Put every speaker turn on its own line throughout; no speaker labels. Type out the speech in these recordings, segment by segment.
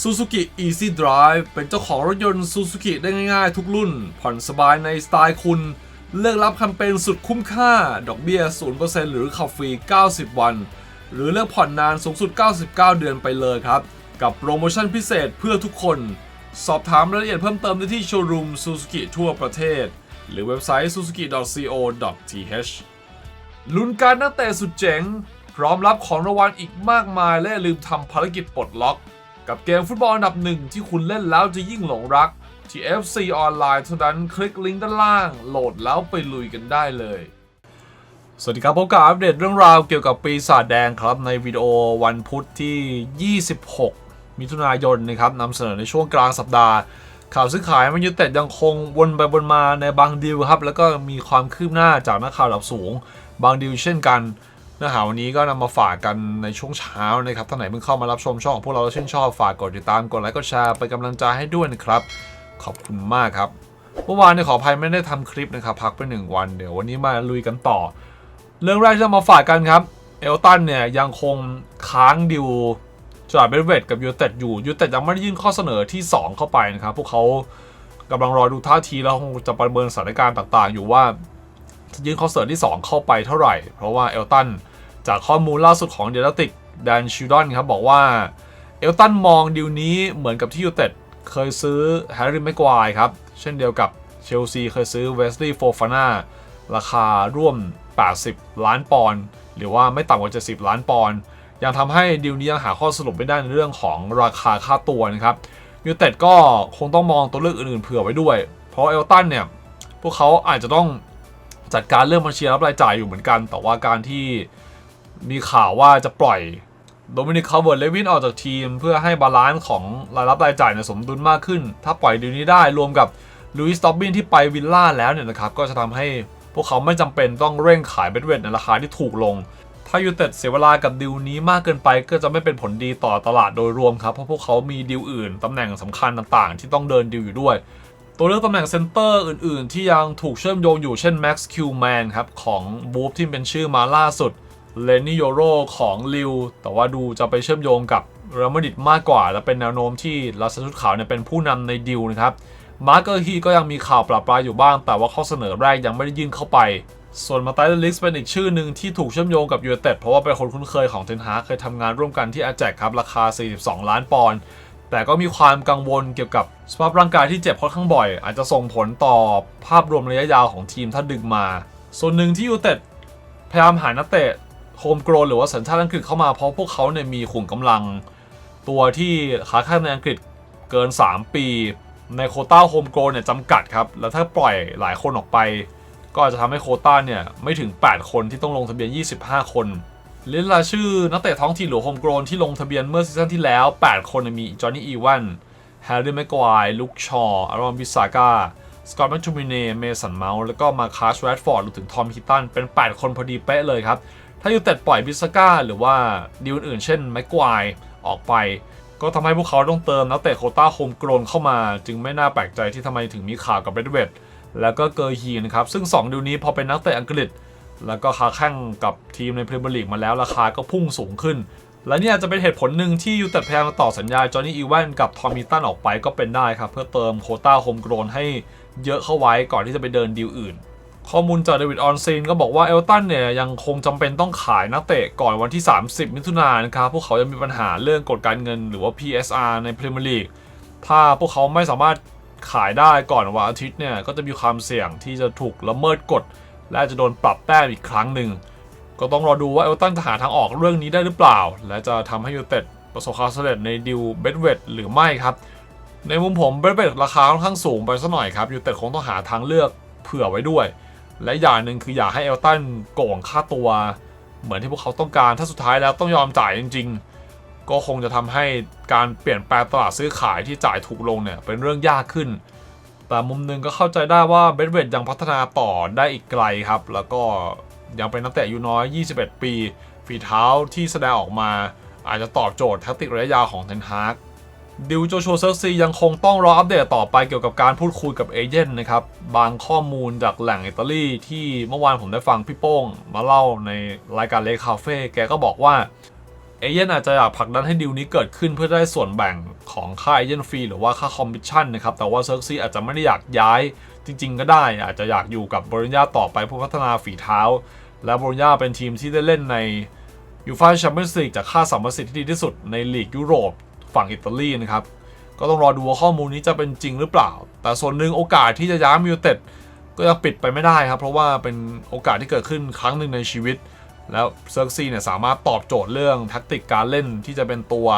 Suzuki Easy Drive เป็นเจ้าของรถยนต์ Suzuki ได้ง่ายๆ ทุกรุ่น ผ่อนสบายในสไตล์คุณ เลือกรับแคมเปญสุดคุ้มค่า ดอกเบี้ย 0%หรือขับฟรี 90 วัน หรือเลือกผ่อนนานสูงสุด 99 เดือนไปเลยครับ กับโปรโมชั่นพิเศษเพื่อทุกคน สอบถามรายละเอียดเพิ่มเติมได้ที่โชว์รูม Suzuki ทั่วประเทศ หรือเว็บไซต์ suzuki.co.th ลุ้นการนักเตะสุดเจ๋ง พร้อมรับของรางวัลอีกมากมายและลืมทำภารกิจปลดล็อก กับเกมฟุตบอลอันดับหนึ่งที่คุณเล่นแล้วจะยิ่งหลงรัก ที่ FC ออนไลน์เท่านั้นคลิกลิงก์ด้านล่าง โหลดแล้วไปลุยกันได้เลย สวัสดีครับพบกับอัปเดตเรื่องราวเกี่ยวกับปีศาจแดงครับ ในวิดีโอวันพุธที่ 26 มิถุนายนนะครับนำเสนอในช่วงกลางสัปดาห์ข่าวซื้อขายมันยูเต็ดยังคงวนไปวนมาในบางดีลครับ แล้วก็มีความคืบหน้าจากนักข่าวระดับสูง บางดีลเช่นกัน เนื้อหาวันนี้ก็นำมาฝากกันในช่วงเช้านะครับท่านไหนเพิ่งเข้ามารับชมช่องของพวกเราแล้วชื่นชอบฝากกดติดตามกดไลค์กดแชร์เป็นกำลังใจให้ด้วยนะครับ ขอบคุณมากครับเมื่อวานเนี่ยขออภัยไม่ได้ทำคลิปนะครับพักไปหนึ่งวันเดี๋ยววันนี้มาลุยกันต่อ เรื่องแรกที่จะมาฝากกันครับเอลตันเนี่ยยังคงค้างดิวจอร์ดเบรเวตกับยูเต็ดอยู่ยูเต็ดยังไม่ได้ยื่นข้อเสนอที่ 2 เข้าไปนะครับพวกเขากำลังรอดูท่าทีแล้วคงจะประเมินสถานการณ์ต่าง ๆ อยู่ว่า ยื่นข้อเสนอที่ 2 เข้าไปเท่าไหร่ เพราะว่าเอลตันจากข้อมูลล่าสุดของเดลติกแดนชิลดอนครับบอกว่าเอลตันมองดิวนี้เหมือนกับที่ยูเต็ดเคยซื้อแฮร์รี่แม็กควายครับ เช่นเดียวกับเชลซีเคยซื้อเวสลีย์โฟฟาน่าราคาร่วม 80 ล้านปอนด์หรือว่าไม่ต่ำกว่า 70 ล้านปอนด์ยังทำให้ดีลนี้ยังหาข้อสรุปไม่ได้ในเรื่องของราคาค่าตัวนะครับยูเต็ดก็คงต้องมองตัวเลือกอื่นๆเผื่อไว้ด้วย เพราะเอลตันเนี่ย พวกเขาอาจจะต้อง จัดการเรื่องบัญชีรับรายจ่ายอยู่เหมือนกัน แต่ว่าการที่มีข่าวว่าจะปล่อยโดมินิกคาร์เวิร์ดเลวินออกจากทีม เพื่อให้บาลานซ์ของรายรับรายจ่ายเนี่ยสมดุลมากขึ้น ถ้าปล่อยดีลนี้ได้รวมกับลุยส์ต็อบบินที่ไปวิลล่าแล้วเนี่ยนะครับ ก็จะทำให้พวกเขาไม่จำเป็นต้องเร่งขายเบดเวทในราคาที่ถูกลง ถ้ายูเต็ดเสียเวลากับดีลนี้มากเกินไปก็จะไม่เป็นผลดีต่อตลาดโดยรวมครับ เพราะพวกเขามีดีลอื่นตำแหน่งสำคัญต่างๆ ที่ต้องเดินดีลอยู่ด้วย ตัวเลือกตำแหน่งเซนเตอร์อื่นๆ ที่ยังถูกเชื่อมโยงอยู่เช่น Max Q Man ครับ ของบูฟที่เป็นชื่อมาล่าสุดเลนนี่โยโรของลิวแต่ว่าดูจะไปเชื่อมโยงกับเรอัลมาดริดมากกว่า และเป็นแนวโน้มที่ลาซาชุดขาวเนี่ยเป็นผู้นำในดีลนะครับมาร์เกอร์ฮีก็ยังมีข่าวปราบปรายอยู่บ้าง แต่ว่าข้อเสนอแรกยังไม่ได้ยื่นเข้าไป ส่วนมาไตลิกเป็นอีกชื่อหนึ่งที่ถูกเชื่อมโยงกับยูเอเต็ดเพราะว่าเป็นคนคุ้นเคยของเทนฮาเคยทำงานร่วมกันที่อาแจกครับราคา 42 ล้านปอนด์ แต่ก็มีความกังวลเกี่ยวกับสภาพร่างกายที่เจ็บค่อนข้างบ่อย อาจจะส่งผลต่อภาพรวมระยะยาวของทีมถ้าดึงมา ส่วนหนึ่งที่ยูเต็ดพยายามหานักเตะโฮมโกรหรือว่าสัญชาติอังกฤษเข้ามาเพราะพวกเขาเนี่ยมีขุมกำลัง ตัวที่ค้าแข้งในอังกฤษเกิน 3 ปี ในโคต้าโฮมโกลเนี่ยจำกัดครับ แล้วถ้าปล่อยหลายคนออกไป ก็อาจจะทำให้โคต้าเนี่ยไม่ถึง 8 คนที่ต้องลงทะเบียน 25 คน เล่นราชื่อนักเตะท้องถิ่นหรือโฮมโกลนที่ลงทะเบียนเมื่อซีซั่นที่แล้ว 8 คนมีจอห์นนี่อีวันแฮร์รี่แม็กควายลุคชอร์อารอนบิสากาสกอตแมคทูมิเน่เมสันเมาส์แล้วก็มาคาสแรดฟอร์ดรวมถึงทอมฮิตตันเป็น 8 คนพอดีเป๊ะเลยครับ ถ้าอยู่เต็ดปล่อยบิสก้าหรือว่าดีลอื่นๆเช่นแม็กควายออกไป ก็ทำให้พวกเขาต้องเติมนักเตะโคต้าโฮมโกรนเข้ามา จึงไม่น่าแปลกใจที่ทำไมถึงมีข่าวกับเบดเวดแล้วก็เกอร์ฮีนะครับซึ่ง 2 ดิวนี้พอเป็นนักเตะอังกฤษ แล้วก็ค้าแข่งกับทีมในพรีเมียร์ลีกมาแล้วราคาก็พุ่งสูงขึ้น และนี่อาจจะเป็นเหตุผลหนึ่งที่ยูเต็ดพยายามต่อสัญญาจอห์นนี่อีแวนกับทอมมิตันออกไปก็เป็นได้ครับ เพื่อเติมโคต้าโฮมโกรนให้เยอะเข้าไว้ก่อนที่จะไปเดินดีลอื่น ข้อมูลจากเดวิดออนซีนก็บอกว่าเอลตันเนี่ยยังคงจำเป็นต้องขายนักเตะก่อนวันที่ 30 มิถุนายนครับพวกเขายังมีปัญหาเรื่องกฎการเงินหรือว่า PSR ในพรีเมียร์ลีกถ้าพวกเขาไม่สามารถขายได้ก่อนวันอาทิตย์เนี่ยก็จะมีความเสี่ยงที่จะถูกละเมิดกฎ และจะโดนปรับแต้มอีกครั้งหนึ่ง ก็ต้องรอดูว่าเอลตันจะหาทางออกเรื่องนี้ได้หรือเปล่า และจะทำให้ยูเต็ดประสบความสำเร็จในดิวเบดเวดหรือไม่ครับ ในมุมผมเบดเวดราคาค่อนข้างสูงไปสักหน่อยครับยูเต็ดคงต้องหาทางเลือกเผื่อไว้ด้วย และอย่างหนึ่งคืออยากให้เอลตันโก่งค่าตัว เหมือนที่พวกเขาต้องการถ้าสุดท้ายแล้วต้องยอมจ่ายจริง ๆ ก็คงจะทำให้การเปลี่ยนแปลงตลาดซื้อขายที่จ่ายถูกลงเนี่ยเป็นเรื่องยากขึ้น แต่มุมหนึ่งก็เข้าใจได้ว่าเบดเวดยังพัฒนาต่อได้อีกไกลครับ แล้วก็ยังเป็นนักเตะอายุน้อย 21 ปี ฝีเท้าที่แสดงออกมา อาจจะตอบโจทย์แทคติกระยะยาวของเทนฮากดิวโจชัวเซิร์ซียังคงต้องรออัปเดตต่อไปเกี่ยวกับการพูดคุยกับเอเจนต์นะครับ บางข้อมูลจากแหล่งอิตาลีที่เมื่อวานผมได้ฟังพี่โป้ง มาเล่าในรายการเลคาเฟ่แกก็บอกว่า เอเย่นอาจจะอยากผลักดันให้ดีลนี้เกิดขึ้นเพื่อได้ส่วนแบ่งของค่าเอเย่นฟรีหรือว่าค่าคอมมิชชั่นนะครับ แต่ว่าเซิร์กซีอาจจะไม่ได้อยากย้ายจริง ๆ ก็ได้ อาจจะอยากอยู่กับบริญญาต่อไปเพื่อพัฒนาฝีเท้า และบริญญาเป็นทีมที่ได้เล่นในยูฟ่าแชมเปี้ยนส์ลีกจากค่าสัมประสิทธิ์ที่ดีที่สุดในลีกยุโรปฝั่งอิตาลีนะครับก็ต้องรอดูว่าข้อมูลนี้จะเป็นจริงหรือเปล่า แต่ส่วนหนึ่งโอกาสที่จะย้ายมิวเต็ดก็จะปิดไปไม่ได้ครับ เพราะว่าเป็นโอกาสที่เกิดขึ้นครั้งหนึ่งในชีวิต แล้วเซิร์กซีเนี่ยสามารถตอบโจทย์เรื่องแท็กติกการเล่นที่จะเป็นตัว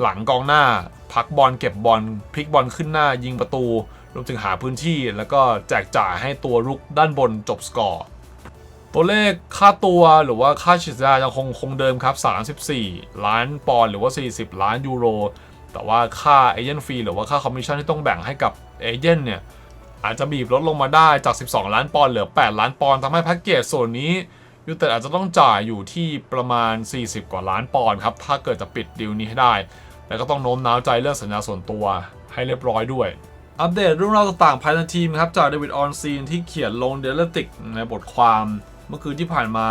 หลังกองหน้า พักบอลเก็บบอลพลิกบอลขึ้นหน้ายิงประตูรวมถึงหาพื้นที่แล้วก็แจกจ่ายให้ตัวรุกด้านบนจบสกอร์ตัวเลขค่าตัวหรือว่าค่าฉีดยายังคงคงเดิมครับ 34 ล้านปอนด์หรือว่า 40 ล้านยูโร แต่ว่าค่าเอเจนต์ฟรีหรือว่าค่าคอมมิชชั่นที่ต้องแบ่งให้กับเอเจนต์เนี่ยอาจจะบีบลดลงมาได้จาก 12 ล้านปอนด์เหลือ 8 ล้านปอนด์ทำให้แพ็กเกจส่วนนี้ ยูเต็ดอาจจะต้องจ่ายอยู่ที่ประมาณ 40 กว่าล้านปอนด์ครับ ถ้าเกิดจะปิดดีลนี้ให้ได้ แล้วก็ต้องโน้มน้าวใจเรื่องสัญญาส่วนตัวให้เรียบร้อยด้วยอัปเดตเรื่องราวต่างๆภายในทีมครับจากเดวิดออนซีนที่เขียนลงเดลติกในบทความเมื่อคืนที่ผ่านมา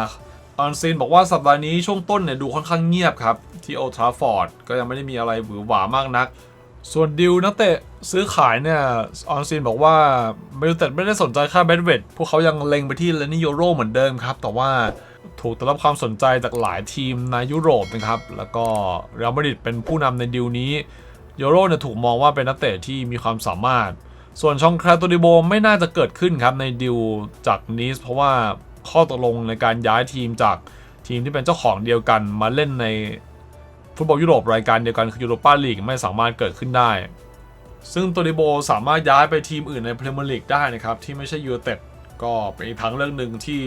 ออนซีนบอกว่าสัปดาห์นี้ช่วงต้นเนี่ยดูค่อนข้างเงียบครับ ที่โอทราฟอร์ดก็ยังไม่ได้มีอะไรหวือหวามากนัก ส่วนดิวนักเตะซื้อขายเนี่ย ออนซีนบอกว่าเบลเตดไม่ได้สนใจค่าแบดเวดพวกเขายังเล็งไปที่เลนิโยโรเหมือนเดิมครับ แต่ว่าถูกได้รับความสนใจจากหลายทีมในยุโรปนะครับ แล้วก็เรอัลมาดริดเป็นผู้นำในดิวนี้โยโรเนี่ยถูกมองว่าเป็นนักเตะที่มีความสามารถ ส่วนชองคลโตดิโบไม่น่าจะเกิดขึ้นครับในดิวจากนีสเพราะว่าข้อตกลงในการย้ายทีมจากทีมที่เป็นเจ้าของเดียวกันมาเล่นใน ฟุตบอลยุโรปรายการเดียวกันคือยูโรปาลีกไม่สามารถเกิดขึ้นได้ ซึ่งโตดิโบสามารถย้ายไปทีมอื่นในพรีเมียร์ลีกได้นะครับที่ไม่ใช่ยูเต็ดก็เป็นอีกทางเรื่องหนึ่งที่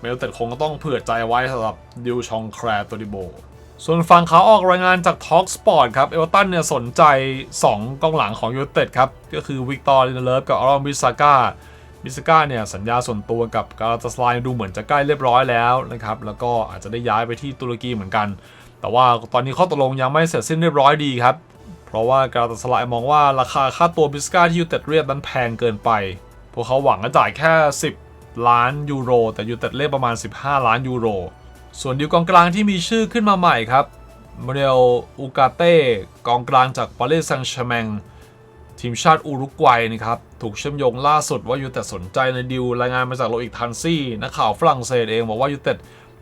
เมลเต็ดคงต้องเผื่อใจไว้สำหรับดิวชองแคร์โตดิโบ ส่วนฝั่งขาออกรายงานจาก Talk Sport ครับเอเวอร์ตันเนี่ยสนใจ 2กองหลังของยูเต็ดครับก็คือวิกตอร์ลินเลิฟกับอารอนบิสาก้าบิสก้าเนี่ยสัญญาส่วนตัวกับกาลาตาสไลน์ดูเหมือนจะใกล้เรียบร้อยแล้วนะครับ แล้วก็อาจจะได้ย้ายไปที่ตุรกีเหมือนกัน แต่ว่าตอนนี้ข้อตกลงยังไม่เสร็จสิ้นเรียบร้อยดีครับ เพราะว่ากาลาตาสลน์มองว่าราคาค่าตัวบิสก้าที่ยูเต็ดเรียกนั้นแพงเกินไป พวกเขาหวังจะจ่ายแค่ 10 ล้านยูโร แต่ยูเต็ดเรียกประมาณ 15 ล้านยูโร ส่วนดิวกองกลางที่มีชื่อขึ้นมาใหม่ครับโมเดลอูกาเต้กองกลางจากปารีสแซงต์แชร์แมงทีมชาติอุรุกวัยนะครับถูกเชื่อมโยงล่าสุดว่ายูเต็ดสนใจในดิวรายงานมาจากโลอิกทันซี่นักข่าวฝรั่งเศสเองบอกว่ายูเต็ด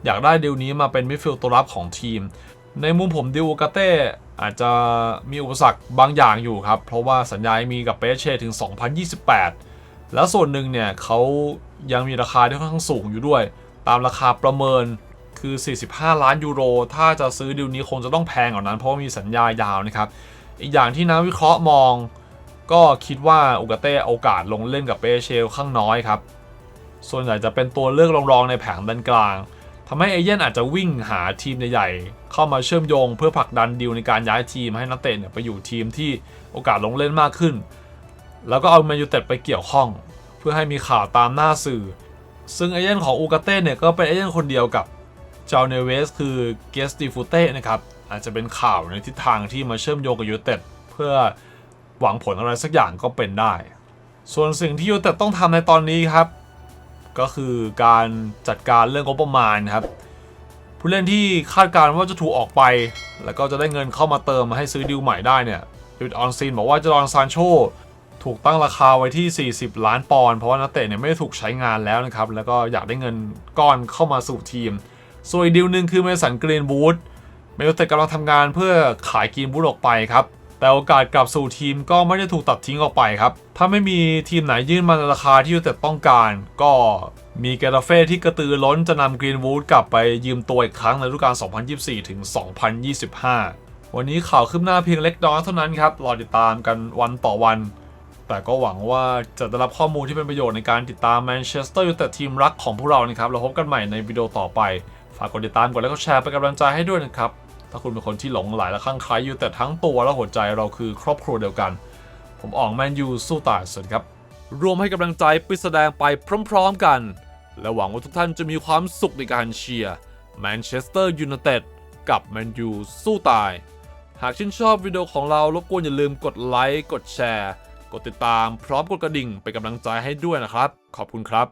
อยากได้ดิวนี้มาเป็นมิดฟิลด์ตัวรับของทีม ในมุมผมดิวกาเต้อาจจะมีอุปสรรคบางอย่างอยู่ครับ เพราะว่าสัญญามีกับเปเช่ถึง 2028 แล้วส่วนหนึ่งเนี่ยเขายังมีราคาที่ค่อนข้างสูงอยู่ด้วย ตามราคาประเมินคือ 45 ล้านยูโร ถ้าจะซื้อดิวนี้คงจะต้องแพงกว่านั้น เพราะมีสัญญายาวนะครับ อีกอย่างที่นักวิเคราะห์มอง ก็คิดว่าอุกาเต้โอกาสลงเล่นกับเปเชลข้างน้อยครับ ส่วนใหญ่จะเป็นตัวเลือกรองๆในแผงด้านกลาง ทำให้เอเย่นอาจจะวิ่งหาทีมใหญ่ๆ เข้ามาเชื่อมโยง เพื่อผลักดันดีลในการย้ายทีมให้นักเตะเนี่ยไปอยู่ทีมที่โอกาสลงเล่นมากขึ้น แล้วก็เอาแมนยูเต็ดไปเกี่ยวข้อง เพื่อให้มีข่าวตามหน้าสื่อ ซึ่งเอเย่นของอูกาเต้เนี่ยก็เป็นเอเย่นคนเดียวกับเจาเนเวสคือเกสติฟูเต้นะครับอาจจะเป็นข่าวในทิศทางที่มาเชื่อมโยงกับยูเต็ดเพื่อหวังผลอะไรสักอย่างก็เป็นได้ ส่วนสิ่งที่ยูเต็ดต้องทำในตอนนี้ครับ ก็คือการจัดการเรื่องงบประมาณครับ ผู้เล่นที่คาดการณ์ว่าจะถูกออกไป แล้วก็จะได้เงินเข้ามาเติมมาให้ซื้อดิวใหม่ได้เนี่ยดิวออนซีนบอกว่าจอร์นซานโชถูกตั้งราคาไว้ที่ 40 ล้านปอนด์เพราะว่านักเตะเนี่ยไม่ได้ถูกใช้งานแล้วนะครับ แล้วก็อยากได้เงินก้อนเข้ามาสู่ทีม ส่วนอีกดิวหนึ่งคือเมสันกรีนบูธเมลเตกำลังทำงานเพื่อขายกรีนบูธออกไปครับ แต่โอกาสกลับสู่ทีมก็ไม่ได้ถูกตัดทิ้งออกไปครับ ถ้าไม่มีทีมไหนยื่นมาในราคาที่ยูเต็ดต้องการ ก็มีเกราเฟ่ที่กระตือร้นจะนำกรีนวูดกลับไปยืมตัวอีกครั้งในฤดูกาล 2024 ถึง 2025 วันนี้ข่าวคืบหน้าเพียงเล็กน้อยเท่านั้นครับ รอติดตามกันวันต่อวัน แต่ก็หวังว่าจะได้รับข้อมูลที่เป็นประโยชน์ในการติดตามแมนเชสเตอร์ยูไนเต็ดทีมรักของพวกเรานะครับ เราพบกันใหม่ในวิดีโอต่อไป ฝากกดติดตามกดไลค์กดแชร์เป็นกำลังใจให้ด้วยนะครับ ถ้าคุณเป็นคนที่หลงไหลและคลั่งไคล้ยูไนเต็ดทั้งตัวและหัวใจเราคือครอบครัวเดียวกัน ผมอองแมนยูสู้ตายสวัสดีครับ รวมให้กำลังใจไปแสดงไปพร้อมๆกัน และหวังว่าทุกท่านจะมีความสุขในการเชียร์แมนเชสเตอร์ยูไนเต็ดกับแมนยูสู้ตาย หากชื่นชอบวิดีโอของเรารบกวนอย่าลืมกดไลค์กดแชร์ กดติดตามพร้อมกดกระดิ่งเป็นกำลังใจให้ด้วยนะครับ ขอบคุณครับ